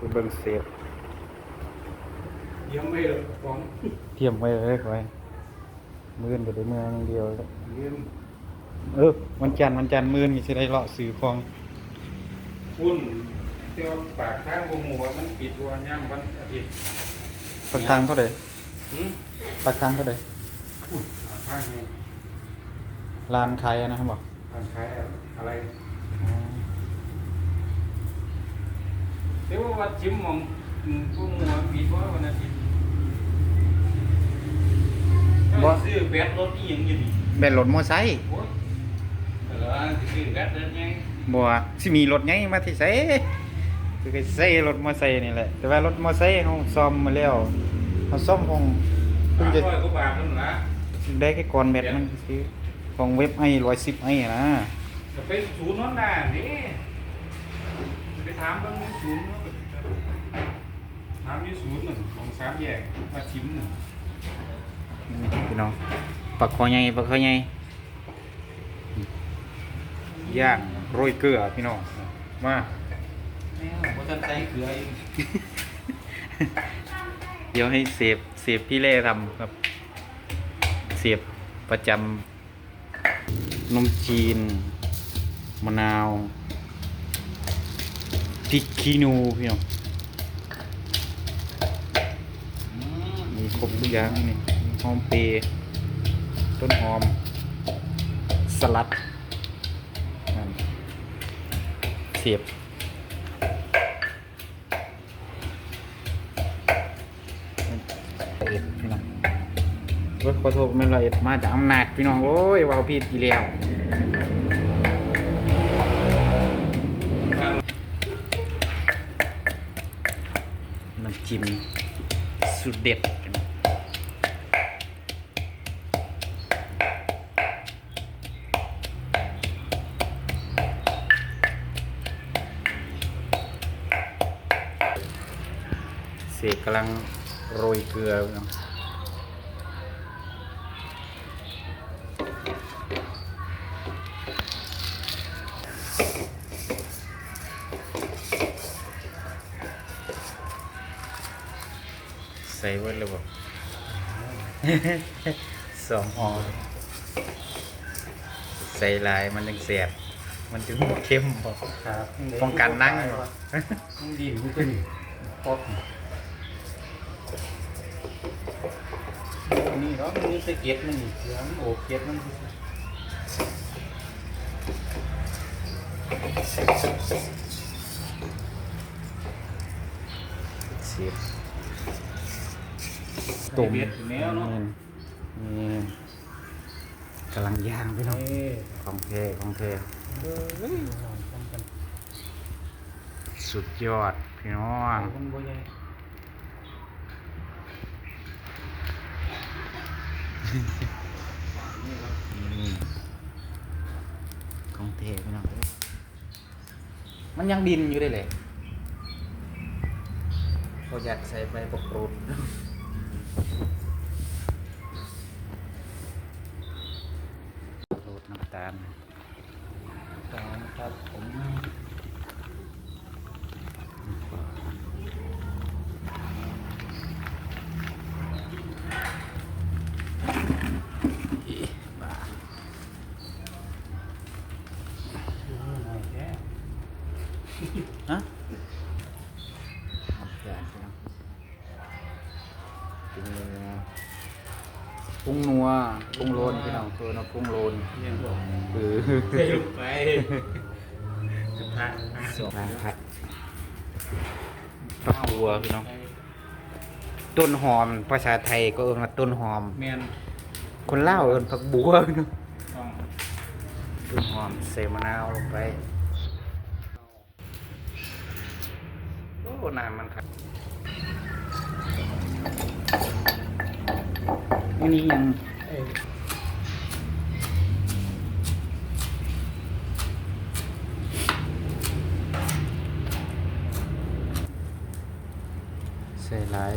ไปเบิ่งเซฟเยี่ยมไม่เลยของเทียมไว้เลยไว้มื้อนก็ได้เมืองอย่างเดียวแล้วเยี่ยมเออวันจันทร์วันจันทร์มื้อนมีสิได้เลาะซื้อของคุณเที่ยวปากทางวงหัวมันปิดวันย่ำวันอาทิตย์ปากทางเท่าใดหืมปากทางเท่าใดอุ้ยทางนี้ร้านขายอะนะครับบ่ทางขายอะไรเดี๋ย วว่าวัดจิ้มหมองอืมวงหัวปิดว่าวันอาทิตย์ว่าซื้อแบตรถนี่ยังอยู่นี่แบนรถมอไซค์โอ้ยเออซื้อแบตเดินยังบ่ว่าสิมีรถไงมาที่ไสคือก็ใส่รถมอไซค์นี่แหละ แต่ว่ารถมอไซค์เฮาซ่อมมาแล้วเฮาซ่อมของเพิ่สางมจะร้อยกว่าบาทนั่นละได้แค่ก่อนแบตมันซื้อของเว็บไอ้110ไอ้นะจะไปศูนย์นั่นน่ะนี่ไปถามเบิ่งในศูนย์เนาะถามที่ศูนย์หนึ่งของสามแยกมาชิมหนึ่งนี่พี่น้องปักคอใหญ่ปักคอใหญ่ย่างโรยเกลือพี่น้องมาแม่ผมก็ใส่เกลืออีกเดี๋ยวให้เสพเสพพี่เล่ทำครับ เสพประจำนมจีน มะนาวพริกขี้หนูพี่น้องมี ครบทุกอย่างนี่หอมเปรย์ต้นหอม สลัดเสียบละเอียดพี่น้องรถขอโทษไม่ละเอียดมาจากอำนาจพี่น้อง โอ้ยว้าวพี่กี่แล้วน้ำจิ้มสุดเด็ดพี่น้อง เสกกำลังโรยเกลือพี่น้องใส่ไว้เลยบ่สองออใส่หลายมันยังเสียบ มันถึงเข้มบ่ครับป้องกันนั่งบ่มันดีมันจะดีพอก นี่เนาะมันมีสะเก็ดมันนี่เสียงโอบเก็ดมันเสียบตุ่มเบ็ดแมวเนาะนี่นี่กำลังย่างพี่น้องเอ้ยของเทของเทเอ้ยทำกันสุดยอดพี่น้อง นบ่ใหญ่นี่ของเทพี่น้องมันยังดินอยู่ได้เลยก็อยากใส่ใบปกรูดรูดน้ำตาลตามครับผม บ้า ฮะน้ำตาลพี่น้องปรุงนัวปรุงนัวปรุงโลนพี่น้องคือน้ำปรุงโลนเยี่ยมบอกคือใส่ลงไปกระทะสองผัดผักบัวพี่น้อง ต้นหอมภาษาไทยก็เอิ้นว่าต้นหอม แมนคนลาวเอิ้นผักบัวพี่น้องต้องต้นหอมใส่มะนาวลงไป โอ้ น้ำมันครับอันนี้ยังใส่หลาย